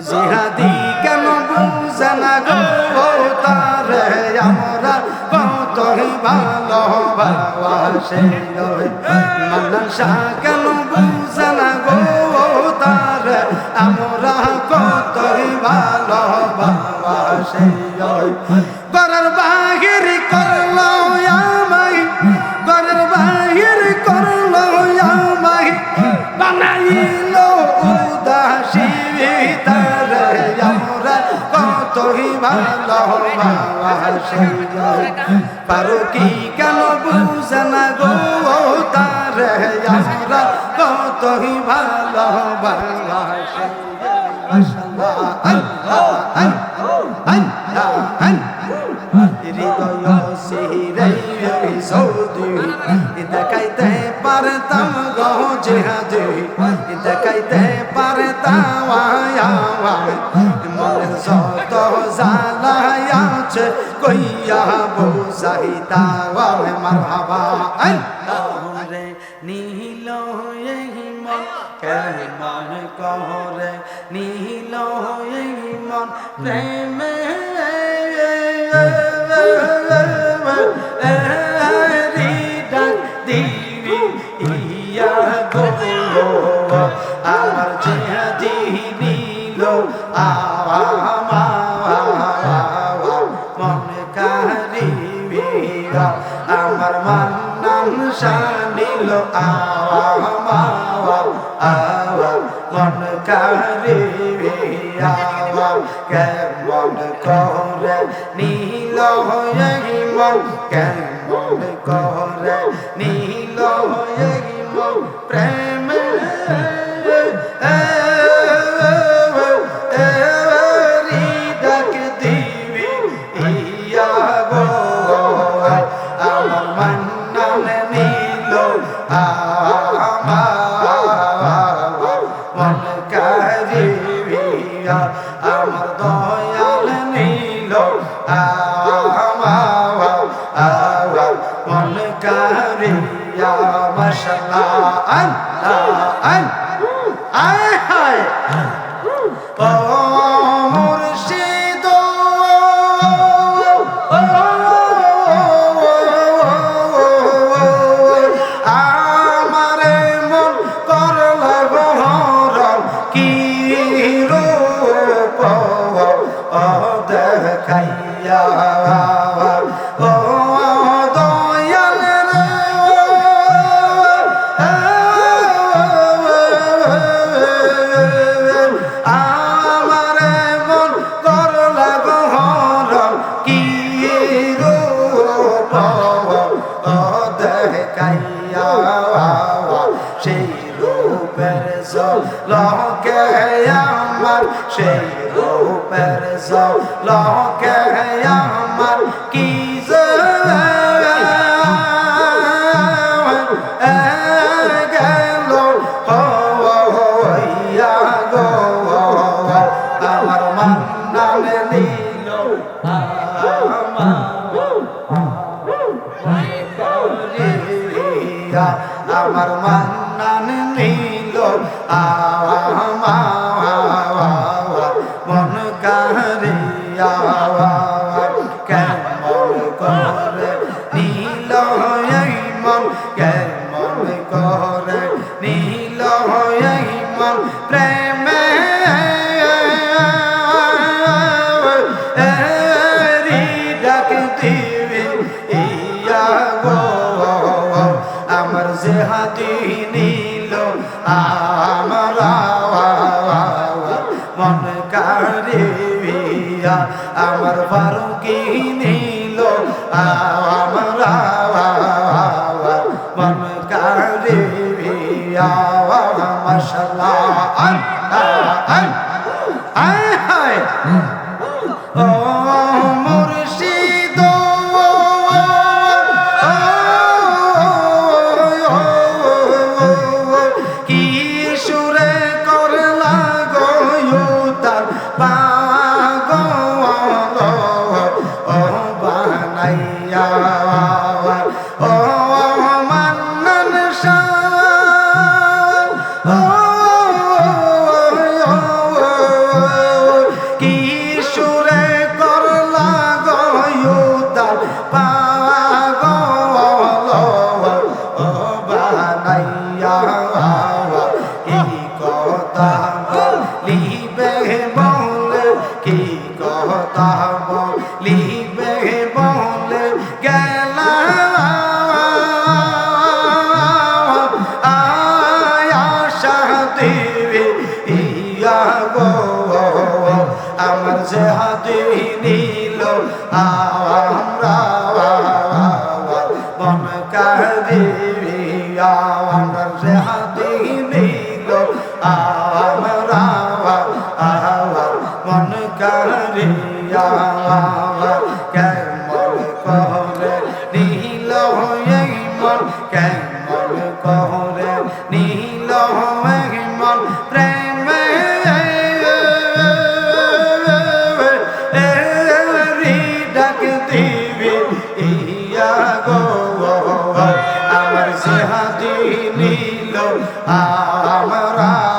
জিহাদি কেন বুঝে না গো? তারে আমরা কত ভালোবাসে মনসা কেন বুঝে না গো? তারে আমরা কত ভালোবাসে কি কেন বুঝে না গো তারে আমরা কতই ভালো আল্লাহ হৃদয় সিরে সৌদি দেখাইতে পারতাম গো জেহাদি দেখাইতে পারতাম মনের যত জালায়াছে কইয়া বুঝাইতা মারহাবা রে নীল মন কেমন করে নীল মন প্রেমে আমার যে নিল মন কারিবি আমার মান্নান শানিল আওয়া দেখাইয়া আমার হাতি নিল আমার মন কারিয়া আমার ফারুকি নিল আমার 哎呀。আমার যে হাতে নিল আমরা মন কাহ দেবী আমার যে হাত Mm-hmm.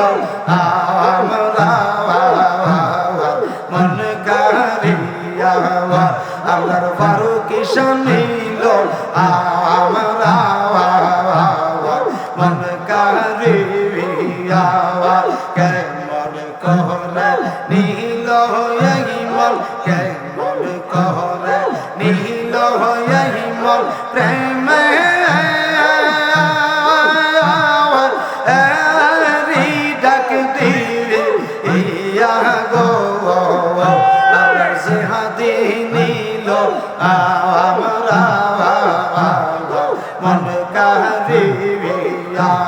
Ah. 야.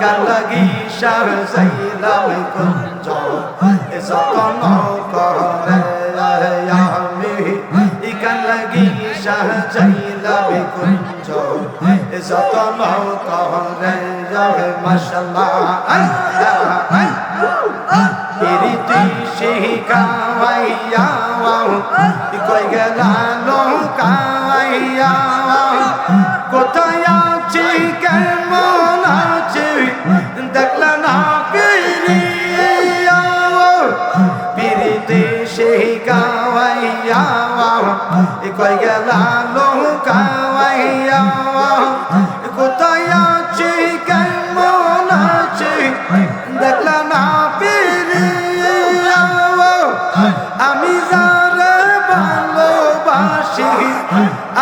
কালগি সার সাইলাম কুঞ্জ এসতন করে আমি ইকালগি সার সাইলাম কুঞ্জ এসতন করে মশলা ইরিতি শিখাওয়াইয়া কই গেলা লঙ্কাইয়া কোথায় আছে কেমন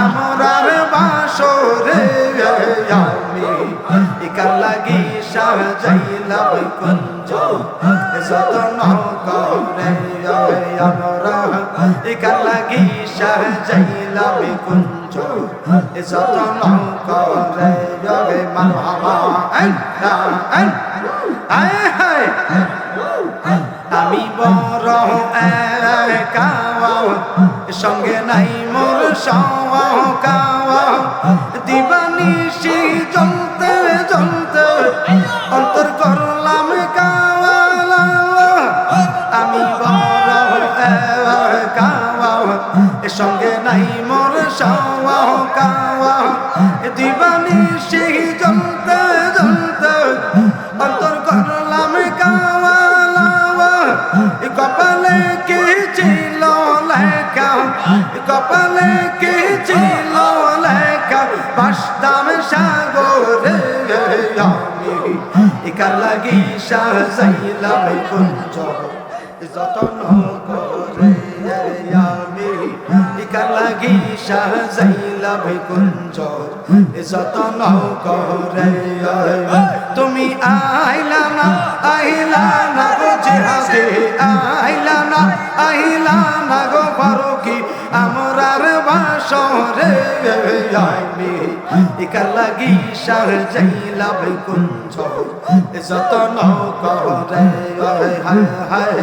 আমরার বাসরে আমি একার লাগি সাজাইলাম কুঞ্জ। যতন করে আমরা একার লাগি সাজাইলাম কুঞ্জ। যতন করে আল্লাহ আয় হায় আমি বড় কাওয়া সঙ্গে নাই মোর কাওয়া দিবানিশি জ্বলতে জ্বলতে অন্তর করলাম কাওয়ালা আমি বড় কাওয়া সঙ্গে নাই মোর কাওয়া দিবানিশি জ্বলতে জ্বলতে লাগি সাজাইলাম কুঞ্জ যতন করে আমি লাগি সাজাইলাম কুঞ্জ যতন করে তুমি আইলা না না গো জেহাদে না আইলা না গো ফারুকি। বাসরে আমি একার লাগি সাজাইলাম কুঞ্জ। যতন করে হায় হায়।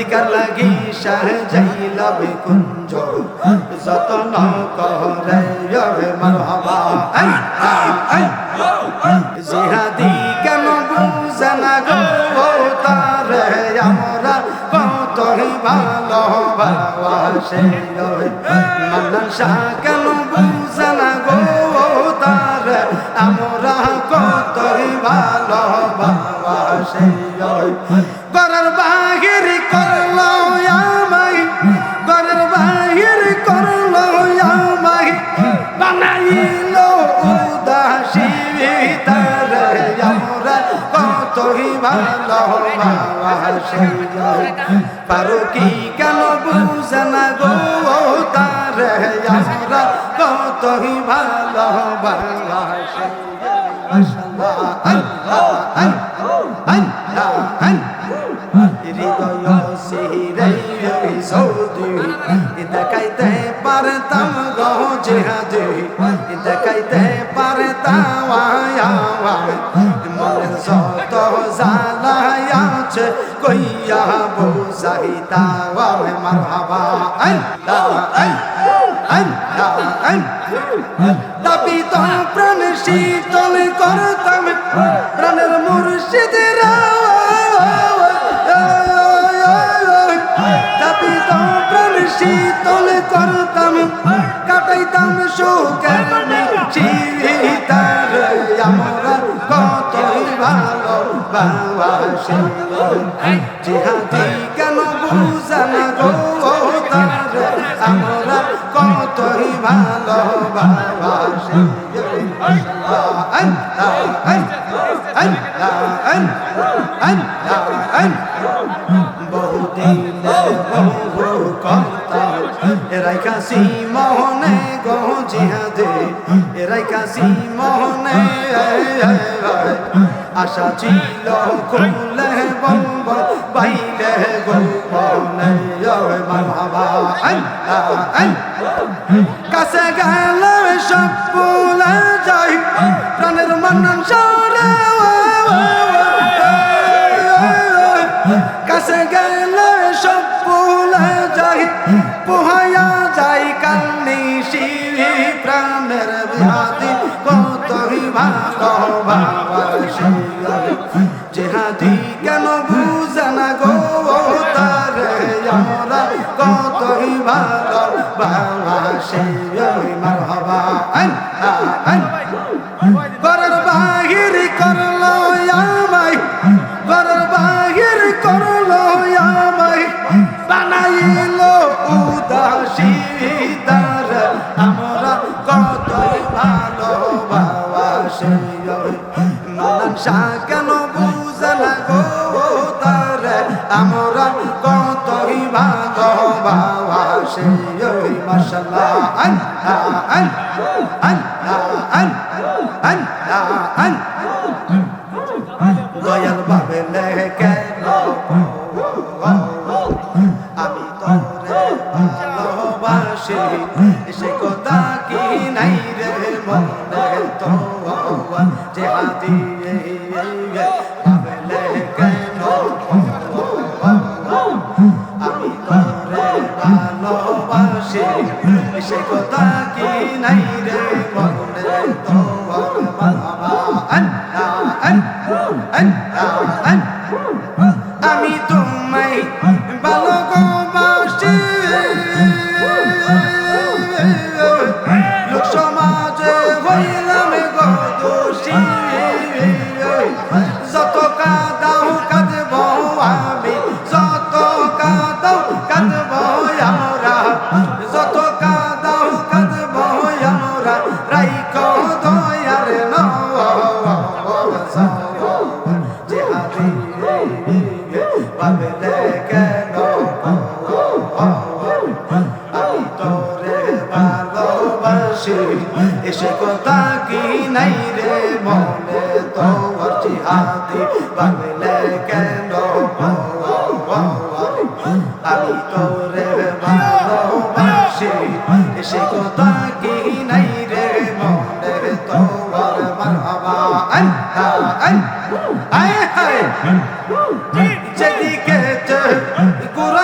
একার লাগি সাজাইলাম কুঞ্জ। যতন করে মারহাবা। জিহাদি কেন বুঝে না গো? তারে আমরা কতই ভালোবাসে মান্নান শাহ কেন বুঝে না গো? তারে আমরা কতই ভালোবাসে গরের বাহির কতই ভালোবাসে পারো কি কেন বুঝে না গো তারে আমরা কতই ভালোবাসে হৃদয় সিরে সৌদি দেখাইতে পারতাম গো জেহাদে। দেখাইতে পারতাম মনের যত জালায়াছে কইয়া বুঝাইতা মারহাবা। আল্লাহ আল্লাহ আল্লাহ দাবি তো প্রাণ শীতল করতাম, প্রাণের মুর্শিদের দাবি তো শীতল করতাম, কাটাইতাম সুখের চিতার আমরা কতই ভালো বাবাসে জিহাদি কেন বুঝান গো তার আমরা কতই ভালো বাবাসে আল্লাহ আল্লাহ আল্লাহ আল্লাহ কাশি মোহনে গো জিহাদে এরাই কাশি মোহনে আশা ছিল খুলে বম্ব বাইলে গোপনে মারহাবা কাছে গেলে সব ভুলে যাই, প্রাণের মন্নন সরে কাছে গেলে সব ভুলে যাই পোহায়া ভালোবাসি জেহাদি কেন বুঝানা গো তারে? আমরা কতই ভালো ভালোবাসি মারহাবা। আল্লাহ আল্লাহ বসে ওই মাশাল্লাহ আন আন আন আন আন আন দয়াল বাবে লেখে আমি তোরে ভালোবাসি সে কথা কি নাই রে মনে তো যে হাতি সে কথা কি নাই রে মনে তোমার বাবা? আন্না আন্না আন্না আমি তোমায় ভালো হাতে বাংলে কেন? আমি তোরে ভালোবাসি। সে কথা কি নাই রে মনে? তোমার মারহাবা আন্তা আয় হায়। যেদিকে গুরা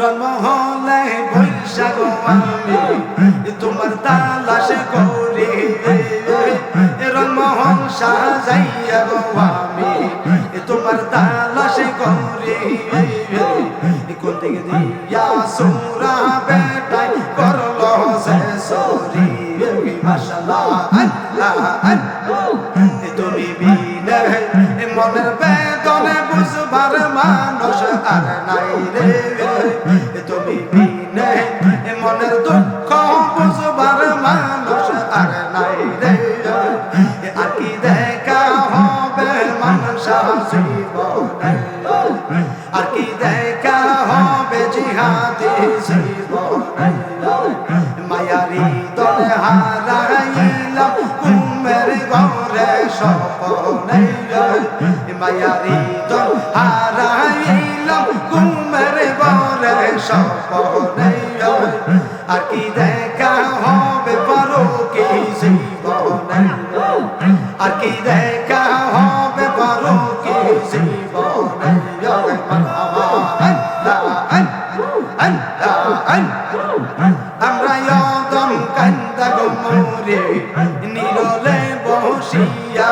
রণমহলে বৈশাখ আমি তোমার তালাশে করি রণমহল সাজাইয়া গো আমি তোমার তালাশে করি কোন থেকে দিয়া সৌরা কি দেখা হবে পারো কি জীবনে? আমরা যদম কান্দা গো নিরলে বসিয়া